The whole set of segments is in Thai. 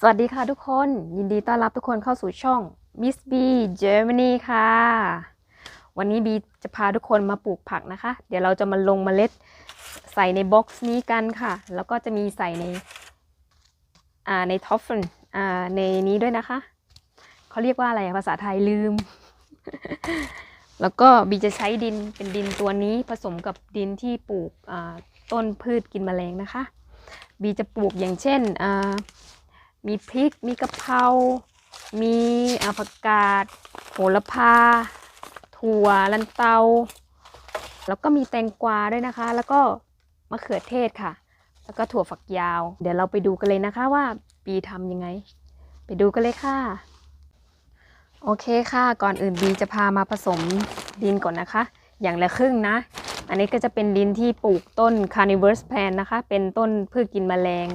สวัสดีค่ะทุกคน ยินดีต้อนรับทุกคนเข้าสู่ช่อง Miss B Germany ค่ะ วันนี้บีจะพาทุกคนมาปลูกผักนะคะ เดี๋ยวเราจะมาลงเมล็ดใส่ในบ็อกซ์นี้กันค่ะ แล้วก็จะมีใส่ในอ่าในท็อฟเฟนอ่าในนี้ด้วยนะคะ เขาเรียกว่าอะไรภาษาไทยลืม แล้วก็บีจะใช้ดินเป็นดินตัวนี้ผสมกับดินที่ปลูกต้นพืชกินแมลงนะคะ บีจะปลูกอย่างเช่นอ่า มีพริก มีกะเพรา มีอาผักกาด โหระพา ถั่วลันเตา แล้วก็มีแตงกวาด้วยนะคะ แล้วก็มะเขือเทศค่ะ แล้วก็ถั่วฝักยาว เดี๋ยวเราไปดูกันเลยนะคะว่าบีทำยังไง ไปดูกันเลยค่ะ โอเคค่ะ ก่อนอื่นบีจะพามาผสมดินก่อนนะคะ อย่างละครึ่งนะ อันนี้ก็จะเป็นดินที่ปลูกต้น carnivorous plant นะคะ เป็นต้นพืชกินแมลง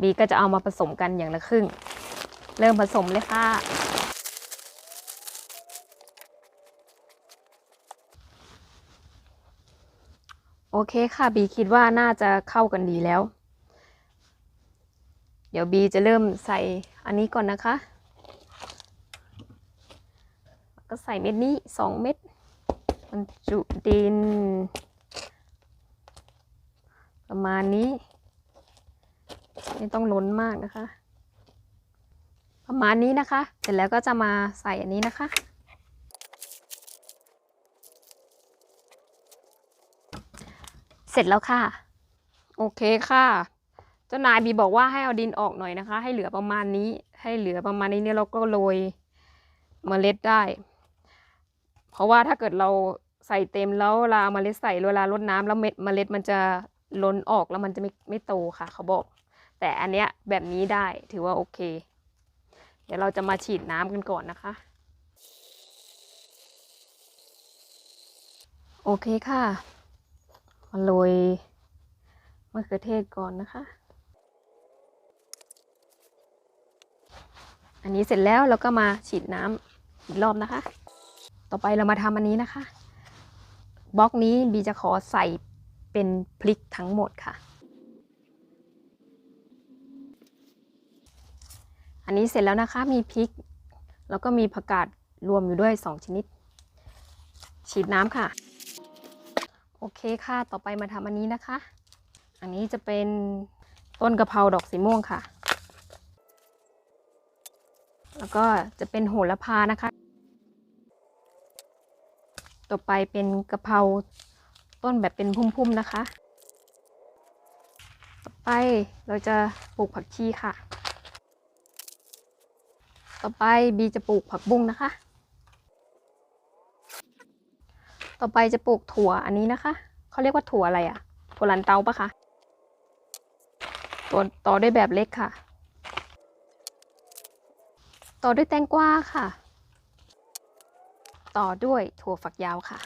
บีก็จะเอามาผสมกันอย่างละครึ่ง เริ่มผสมเลยค่ะ โอเคค่ะบีคิดว่าน่าจะเข้ากันดีแล้ว เดี๋ยวบีจะเริ่มใส่อันนี้ก่อนนะคะ ก็ใส่เม็ดนี้สองเม็ดบรรจุดิน ประมาณนี้ ไม่ต้องล้นมากนะคะ ประมาณนี้นะคะ เสร็จแล้วก็จะมาใส่อันนี้นะคะ เสร็จแล้วค่ะ โอเคค่ะเจ้านายบีบอกว่าให้เอาดินออกหน่อยนะคะ ให้เหลือประมาณนี้ ให้เหลือประมาณนี้เนี่ยเราก็โรยเมล็ดได้ เพราะว่าถ้าเกิดเราใส่เต็มแล้วเวลาเอาเมล็ดใส่เวลารดน้ำแล้วเม็ดเมล็ดมันจะล้นออกแล้วมันจะไม่ไม่โตค่ะ เขาบอก แต่อันเนี้ยแบบนี้ได้ถือว่าโอเค เดี๋ยวเราจะมาฉีดน้ำกันก่อนนะคะ โอเคค่ะมาโรยมะเขือเทศก่อนนะคะ อันนี้เสร็จแล้วเราก็มาฉีดน้ำอีกรอบนะคะ ต่อไปเรามาทำอันนี้นะคะ บล็อกนี้บีจะขอใส่เป็นพริกทั้งหมดค่ะ อันนี้เสร็จแล้วนะคะมีพริก แล้วก็มีผักกาดรวมอยู่ด้วย 2 ชนิด ฉีดน้ำค่ะ โอเคค่ะ ต่อไปมาทำอันนี้นะคะ อันนี้จะเป็นต้นกะเพราดอกสีม่วงค่ะ แล้วก็จะเป็นโหระพานะคะ ต่อไปเป็นกะเพราต้นแบบเป็นพุ่มๆนะคะ ต่อไปเราจะปลูกผักชีค่ะ ต่อไปบีจะปลูกผักบุ้งนะคะ ต่อไปจะปลูกถั่วอันนี้นะคะเขาเรียกว่าถั่วอะไรอะถั่วลันเตาปะคะตัวต่อด้วยแบบเล็กค่ะ ต่อด้วยแตงกวาค่ะ ต่อด้วยถั่วฝักยาวค่ะ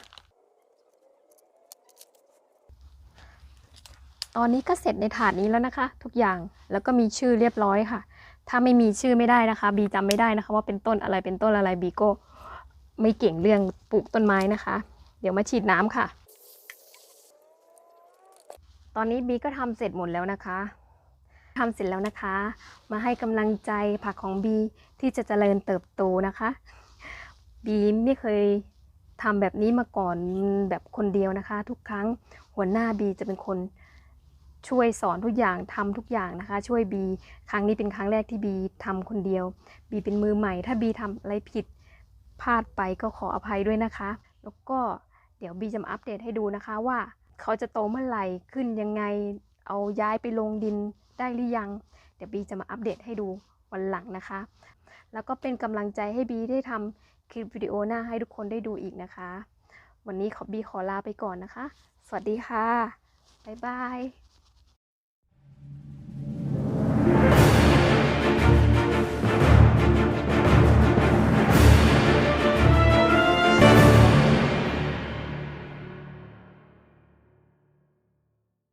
ตอนนี้ก็เสร็จในถาดนี้แล้วนะคะ ทุกอย่างแล้วก็มีชื่อเรียบร้อยค่ะ ถ้าไม่มีชื่อไม่ได้นะคะบีจำไม่ได้นะคะ ว่าเป็นต้นอะไรเป็นต้นอะไรบีก็ไม่เก่งเรื่องปลูกต้นไม้นะคะ เดี๋ยวมาฉีดน้ำค่ะ ตอนนี้บีก็ทำเสร็จหมดแล้วนะคะทำเสร็จแล้วนะคะ มาให้กำลังใจผักของบีที่จะเจริญเติบโตนะคะบีไม่เคยทำแบบนี้มาก่อนแบบคนเดียวนะคะ ทุกครั้งหัวหน้าบีจะเป็นคน ช่วยสอนทุกอย่างทำทุกอย่างนะคะ ช่วยบีครั้งนี้เป็นครั้งแรกที่บีทำคนเดียวบีเป็นมือใหม่ ถ้าบีทำอะไรผิดพลาดไปก็ขออภัยด้วยนะคะ แล้วก็เดี๋ยวบีจะมาอัปเดตให้ดูนะคะว่าเขาจะโตเมื่อไหร่ขึ้นยังไงเอาย้ายไปลงดินได้หรือยัง เดี๋ยวบีจะมาอัปเดตให้ดูวันหลังนะคะ แล้วก็เป็นกำลังใจให้บีได้ทำคลิปวิดีโอหน้าให้ทุกคนได้ดูอีกนะคะ วันนี้ขอบีขอลาไปก่อนนะคะ สวัสดีค่ะ บ๊ายบาย